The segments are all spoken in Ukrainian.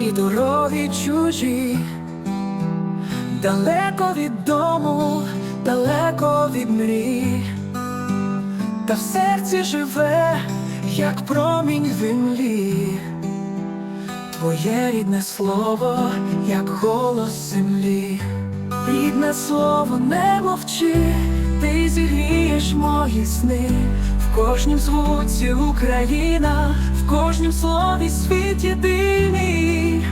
і дороги чужі, далеко від дому, далеко від мрій, та в серці живе, як промінь землі. Твоє рідне слово, як голос землі, рідне слово не мовчи, ти зігрієш мої сни, в кожнім звуці Україна, в кожнім слові світ єдиний,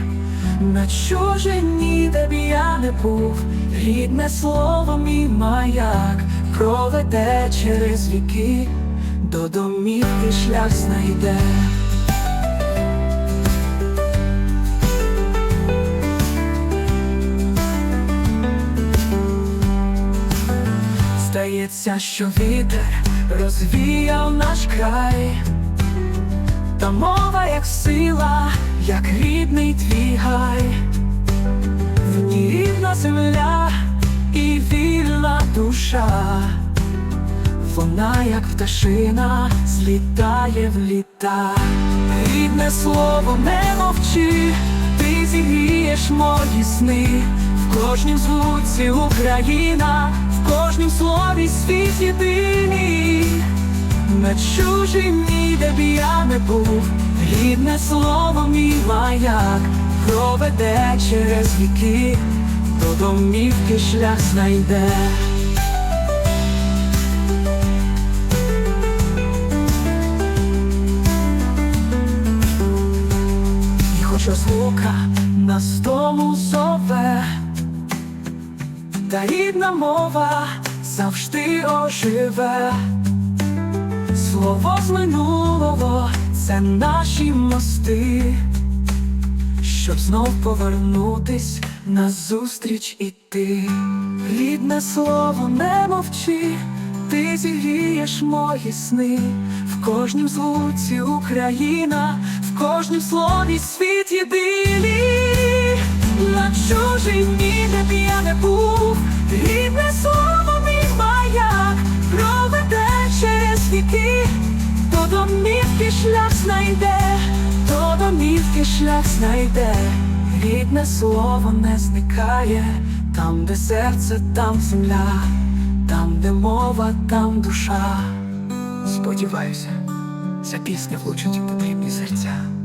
на чужині, де б я не був, рідне слово, мій маяк, проведе через віки, до домівки шлях знайде. Здається, що вітер розвіяв наш край, та мова як сила, як рідний твій гай, в ній рідна земля і вільна душа, вона, як пташина, злітає в літа, рідне слово не мовчи, ти зігрієш мої сни, в кожнім звуці Україна, в кожнім слові світ єдиний, на чужині, де б я не був, рідне слово, мій маяк, проведе через віки, до домівки шлях знайде. І хоч розлука нас дому зове, та рідна мова завжди оживе. Слово з минулого це наші мости, щоб знов повернутись назустріч іти. Рідне слово не мовчи, ти зігрієш мої сни, в кожнім звуці Україна, в кожнім слові світ єдиний, на чужині, де б я не був, до домівки шлях знайде, до домівки шлях знайде, рідне слово не зникає, там, де серце, там земля, там, де мова, там душа. Сподіваюся, ця пісня влучить у потрібні серця.